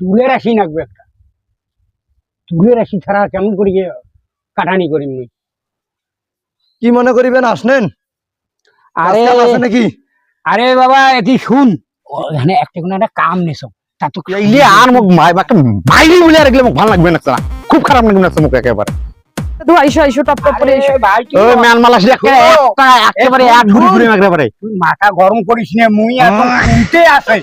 তুলে রাখি নাকবে একটা। তুলে রাখি ছাড়া কেমন করি কাটানি করি মুই। কি মনে করিবেন আসলেন আরে নাকি? আরে বাবা এটি শুন। ওখানে একটা কোনো একটা কাম নেছো তা তো ইলে আর মোক একটা বাইরে বলে আর গেলে মোক ভালো লাগবে না খুব খারাপ লাগবে না মুখ একেবারে। দাদু আইসো আইসো টপ টপ করে এসো ভাই ম্যান মাল আসলে একটা একটা একেবারে এক ঘুরি ঘুরি একেবারে মাথা গরম করিস নে মুই এখন উঠে আসে।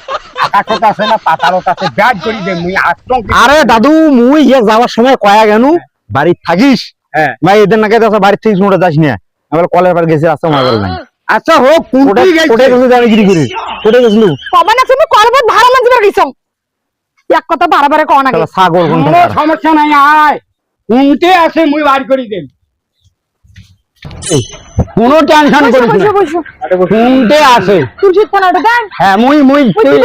আকাশত আছে না পাতালত আছে ব্যাট করি দে মুই আতঙ্ক আরে দাদু মুই ইয়ে যাওয়ার সময় কয়া গেল বাড়ি থাকিস? হ্যাঁ। ভাই এদের নাকি বাড়ি থেকে মোটা যাস না। আমি কলের বার গেছি রাস্তা মনে করে আচ্ছা হোক কুটি গেছে। গেছি জানি গিরি করে। ওটা গেছিল? কমা না তুমি করবত ভাড়া মানতে পারি গেছো এক কথা বারে বারে কও ছাগল কোন সমস্যা নাই আয়। উঠে আছে মুই বার করি দেন কোনো টেনশন করিস না। বসো। বসো আসে তুলসীর থানাটা দেন। হ্যাঁ মুই মুই তুই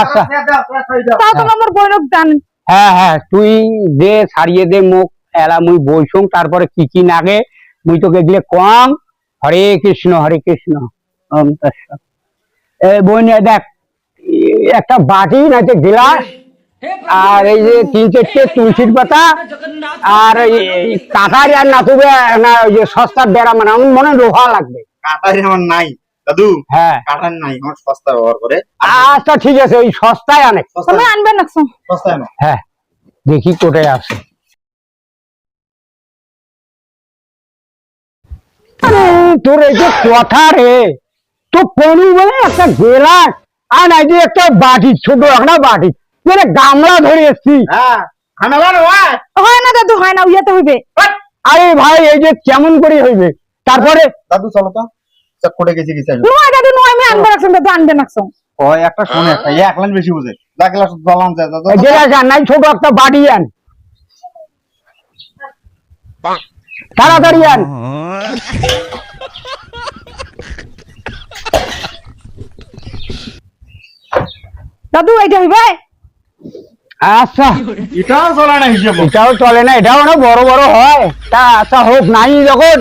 আচ্ছা। তাও তোমার আমার বইনক দেন। হ্যাঁ হ্যাঁ তুই দে সারিয়ে দে মুখ। এলা মুই বইসুম তারপরে কি কি নাগে? মুই তোকে গেলে কম হরে কৃষ্ণ হরে কৃষ্ণ। এ বই নিয়ে দেখ একটা বাটি নাকি গ্লাস। আর এই যে তিন চারটে তুলসীর পাতা। আর কাঁটারি আর নাতুবে না ওই যে সস্তার ডেরা মানে আমার মনে হয় লোহা লাগবে। কাটারি আমার নাই। দাদু হ্যাঁ। কাটার নাই আমার সস্তা ব্যবহার করে। আচ্ছা ঠিক আছে ওই সস্তায় আনে। তুমি আনবেন না সস্তায় না হ্যাঁ দেখি কোথায় আছে। তোর এই যে কথা রে তো বলে একটা গেলাস আর নাই যে একটা বাটি ছোট একটা বাটি। মানে গামলা ধরে এসছি। হ্যাঁ হয়। হয় না দাদু হয় না উইয়াতে হইবে। আরে ভাই এই যে কেমন করে হইবে? তারপরে দাদু চলো তো। চেক করে গেছি গেছি নয় দাদু নয় আমি আনবে রাখছেন দাদু আনবে রাখছো ওই একটা শোনে একটা। এক লাইন বেশি বুঝে। যা গেলাস দলাম যায় দাদু। গেলাস আর নাই ছোট একটা বাটি আন। তাড়াতাড়ি আন। দাদু এইটা হইবে? আচ্ছা। এটাও চলে না হিসেব। এটাও চলে না এটাও না বড় বড় হয়। তা আচ্ছা হোক নাই যখন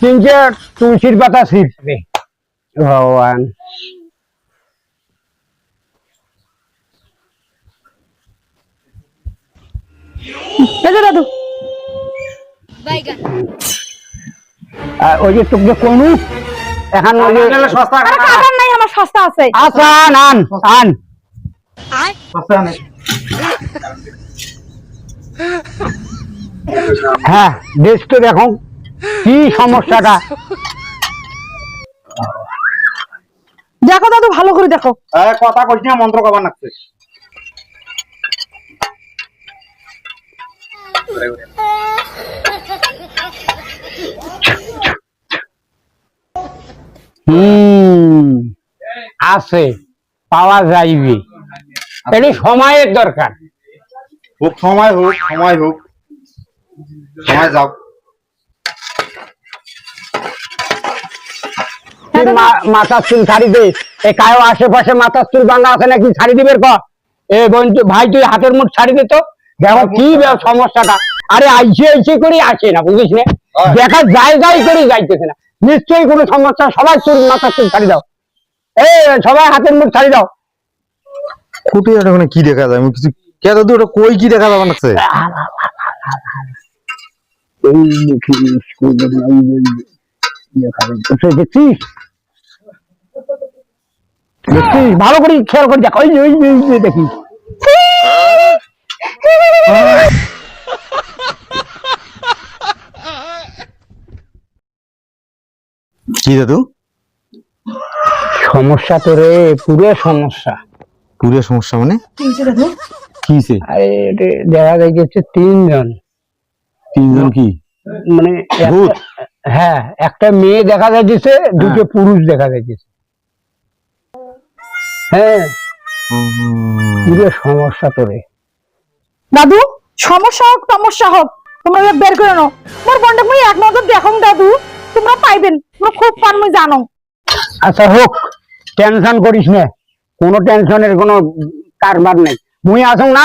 তিনটে তুলসীর পাতা ছিটবে। ভগবান। দাদু। ওই যে তোকে কোনু এখন ওই যে সস্তা নাই আমার সস্তা আছে। আচ্ছা আন আন। আন সস্তা নেই। হ্যাঁ বেশ তো দেখো কি সমস্যাটা? দেখো দাদু ভালো করে দেখো। কথা কইছি না মন্ত্র কবার হুম আছে পাওয়া যাইবে। এটা সময়ের দরকার। হোক সময় হোক সময় হোক। সময় যাও মাথার চুল ছাড়ি দে। এ কায়ো আশেপাশে মাথার চুল বাঁধা আছে নাকি ছাড়ি দিবের ক? এ বোন ভাই তুই হাতের মুঠ ছাড়ি দে তো। দেখো কি সমস্যাটা। আরে আইসে আইসে করে আসে না বুঝিস না। দেখা যায় যাই করে যাইতেছে না। নিশ্চয়ই কোনো সমস্যা সবাই চুল মাথার চুল ছাড়ি দাও। এ সবাই হাতের মুঠ ছাড়ি দাও। খুঁটি এটা ওখানে কি দেখা যায়? আমি কিছু কে দাদু ওটা কই কি দেখা যাবে এই দেখছিস দেখছিস ভালো করে খেয়াল করে দেখ। ওই ওই ওই যে দেখিস কি দাদু? সমস্যা তো রে পুরো সমস্যা। পুরো সমস্যা মানে? আরে দেখা যাইতেছে তিনজন। তিনজন কি? মানে একটা- হ্যাঁ একটা মেয়ে দেখা যাইতেছে দুটো পুরুষ দেখা যাইতেছে। হ্যাঁ। পুরো সমস্যা তো রে দাদু সমস্যা হোক সমস্যা হোক। তোমরা বের করে নাও। মোর বন্ডে মুই এক নজর দেখো দাদু। তোমরা পাইবেন। তোমরা খুব পান মুই জানো। আচ্ছা হোক টেনশন করিস না। কোনো টেনশনের কোনো কারবার নেই। মুই আসুন না,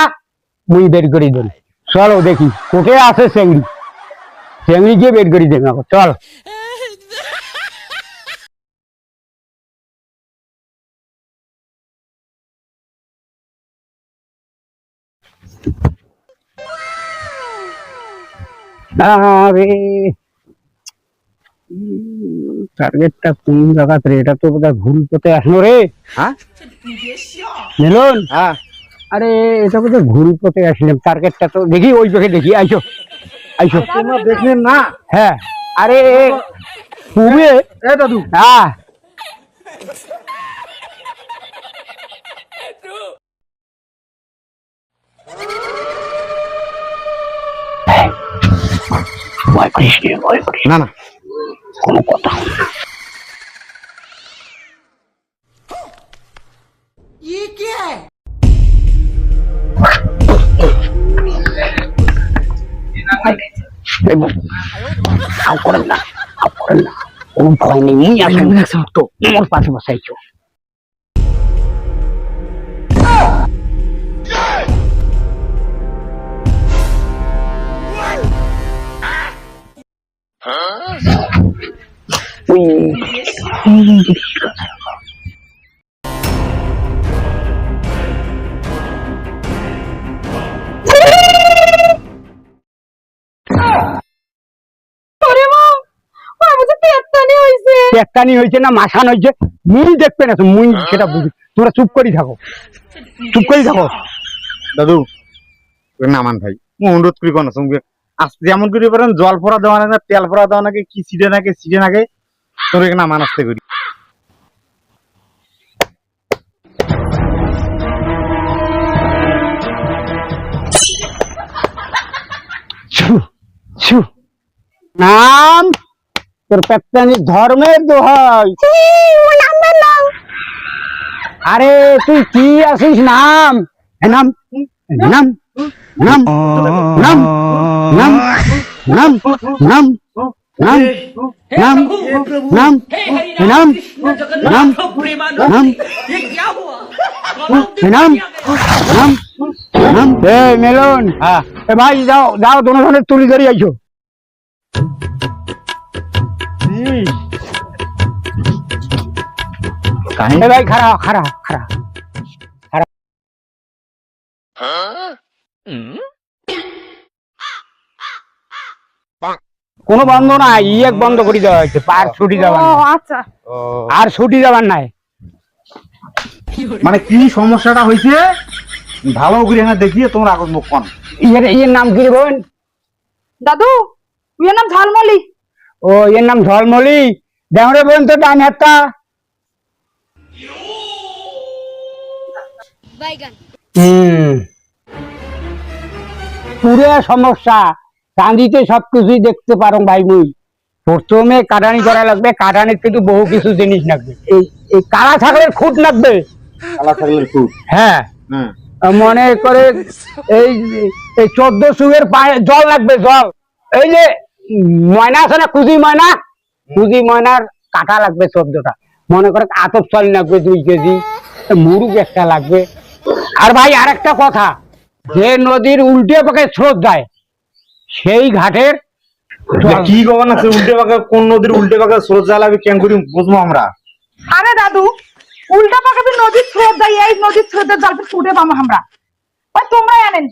মুই বের করি দেন চলো দেখি কোথায় আছে চেংড়ি। চেংড়ি গিয়ে বের করি দেন চল। আরে টার্গেটটা কোন জায়গাতে রে? এটা তো বোধহয় ভুল পথে আসলো রে। হ্যাঁ? মিলন হ্যাঁ। আরে এটা বোধহয় ভুল পথে আসলাম টার্গেটটা তো দেখি ওই চোখে দেখি। আইসো। আইসো। তোমরা দেখলেন না? হ্যাঁ। আরে পুবে? এ দাদু। হ্যাঁ। না না। কোনো কথা হল না আও করেন না আও করেন না কোনো ভয় নেই আসেন তো আমার পাশে বসাইছো Huh? আরে মা ওর বুঝি পেটটানি হয়েছে না মাসান হয়েছে মুই দেখবে না মুই সেটা বুঝি। তোমরা চুপ করি থাকো। চুপ করি থাকো। দাদু নামান ভাই মু অনুরোধ করি কোন সঙ্গে আস্তে যেমন করে পারেন জল ফোড়া দেওয়া না তেল ফোড়া দেওয়া নাকি কি সিডে নাকি সিডে নাকি তোর এখানে নামান আসতে করি। নাম তোর পেটকানি ধর্মের দোহাই আরে তুই কি আসিস নাম নাম নাম নাম নাম নাম নাম নাম নাম নাম নাম নাম নাম নাম নাম নাম এ মেলন। হ্যাঁ। এ ভাই যাও যাও দোনো ধরনের তুলি ধরে আইছো। এ ভাই খারাপ খারাপ খারাপ কোনো বন্ধ নাই ই এক বন্ধ করে দেওয়া হয়েছে পার ছুটি ও যাবার আচ্ছা। আর ছুটি যাবার নাই। মানে কি সমস্যাটা হয়েছে? ভালো করে এখানে দেখিয়ে তোমরা আগত মুখ কন। ইয়ের ইয়ের নাম কি রে বোন? দাদু ওর নাম ঝালমলি। ও এর নাম ঝলমলি? দেখো রে বোন তো ডান হাতটা। হুম। পুরো সমস্যা কান্দিতে সবকিছুই দেখতে পারো ভাই মুই প্রথমে কাটানি করা লাগবে কাটানির কিন্তু বহু কিছু জিনিস লাগবে। এই এই কালা ছাগলের খুঁট লাগবে। কালা ছাগলের খুঁট? হ্যাঁ। হ্যাঁ। মনে করে এই এই চোদ্দ সুগের পায়ে জল লাগবে জল। এই যে ময়না আছে না কুজি ময়না? কুজি ময়নার কাটা লাগবে চোদ্দটা। মনে করে আতপ চাল লাগবে দুই কেজি মুরুগ একটা লাগবে। আর ভাই আর একটা কথা যে নদীর উল্টে পাকে স্রোত যায় সেই ঘাটের যে কি গগন আছে? উল্টে পাকে কোন নদীর উল্টে পাকে স্রোত জ্বালাবে কেন করি বুঝব আমরা? আরে দাদু উল্টা পাকাবি নদীর স্রোত দেয় এই নদীর স্রোতের জাল ফুটে পাবো আমরা। ওই তোমরাই আনেন।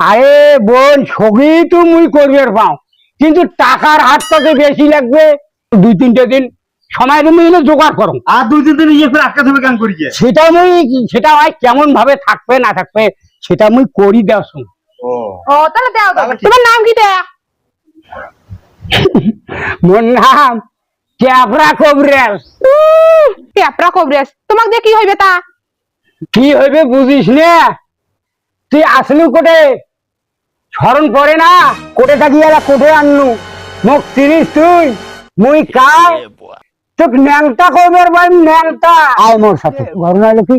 আরে বোন সবই তো মুই করবে পাও কিন্তু টাকার হাতটাতে বেশি লাগবে। দুই তিনটে দিন সময় তুমি এনে জোগাড় করো আর দুই তিন দিন ইয়ে করে আটকা থাকবে কেন করি সেটা মুই সেটা হয় কেমন ভাবে থাকবে না থাকবে সেটা মুই করি দেওয়া শুন ও। ও তাহলে দাও দাও তোমার নাম কি দেয়া মোর নাম ক্যাবরা কবরেল। পেপরা কবরেস তোমাক দিয়ে কি হইবে তা? কি হইবে বুঝিস না? তুই আসলু কোটে? স্মরণ পড়ে না? কোটে থাকি এলা কোটে আনলু। মোক চিনিস তুই? মুই কাই তোক ন্যাংটা কইবার ভাই ন্যাংটা। আয় মোর সাথে। ঘটনা হলো কি?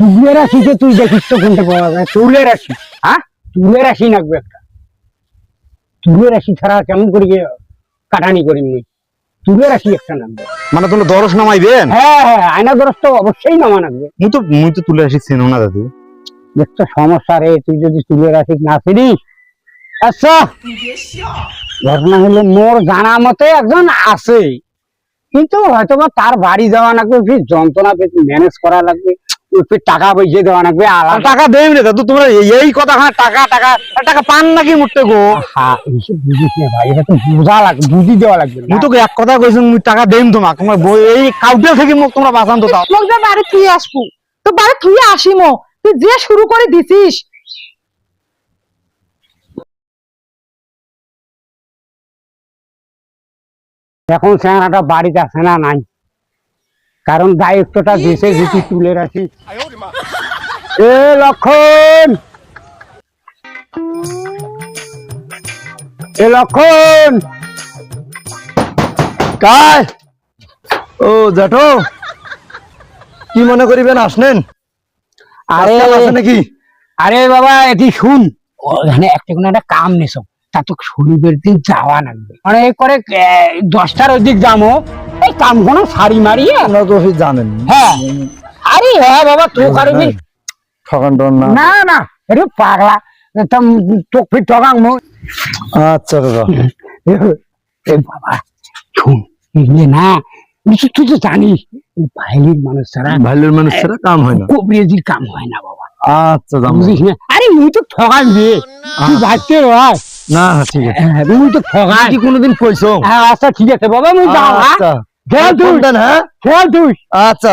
তুলের রাশিতে তুই দেখিস তো কোনটা পাওয়া যায় তুলের রাশি হ্যাঁ? তুলের রাশি লাগবে একটা। তুলের রাশি ছাড়া কেমন করি কাটানি করি মুই। তুলের রাখি একটা নামবে। মানে তোমরা দরস নামাইবেন? হ্যাঁ হ্যাঁ আয়না দরস তো অবশ্যই নামা লাগবে। মুই তো মুই তো তুলে রাখি চেনো না দাদু। একটা সমস্যা রে তুই যদি তুলে রাখিস না চিনিস আচ্ছা ঘটনা হলো মোর জানা মতে একজন আছে। কিন্তু হয়তো বা তার বাড়ি যাওয়া লাগবে যন্ত্রণা ম্যানেজ করা লাগবে। টাকা পয়সা দেওয়া লাগবে আলাদা। টাকা দেই রে দাদু তোমরা এই- কথা হ্যাঁ টাকা টাকা টাকা পান নাকি মুটতে গো? হ্যাঁ বুঝিস না ভাই এটা তো বোঝা লাগবে বুঝি দেওয়া লাগবে না। মুই তোকে এক কথা কইছি মুই টাকা দেইম তোমাক। তোমার বই এই কাউটে থেকে মুখ তোমরা বাঁচান তো যা বাড়ি থুই আসব। তো বাড়ি থুই আসিমো। তুই যে শুরু করে দিছিস। এখন চেহারাটা বাড়িতে আছে না নাই। কারণ দায়িত্বটা দেশে যদি তুলে রাখি এ লক্ষণ! এ লক্ষণ! কায় ও জেঠো। কি মনে করিবেন আসলেন? আরে। নাকি? আরে বাবা এটি শুন। ওখানে একটা কোনো একটা কাম নেছো তা তো শনিবার দিন যাওয়া লাগবে। মানে এই করে দশটার অধিক যাব। কাম কোনো সারি মারিয়ে আপনারা তো সেই জানেন। হ্যাঁ। আরে হ্যাঁ বাবা তো ঠকান টন না। না না এটা পাগলা। তা চোখ ফিট ঠকাং মো। আচ্ছা দাদা। এ বাবা শুন এগুলো না নিশ্চয় তুই তো জানিস বাইরের মানুষ ছাড়া ভাইলের মানুষেরা কাম হয় না। কবিরাজির কাম হয় না বাবা। আচ্ছা বুঝিস না? আরে মুই তো ঠকান রে তুই ভাবতে হয় না ঠিক আছে। হ্যাঁ, মুই তো ঠকান কি কোনোদিন কইছো হ্যাঁ আচ্ছা ঠিক আছে বাবা মুই যাও হ্যাঁ। আচ্ছা। খেয়াল তুই? হ্যাঁ খেয়াল তুই? আচ্ছা।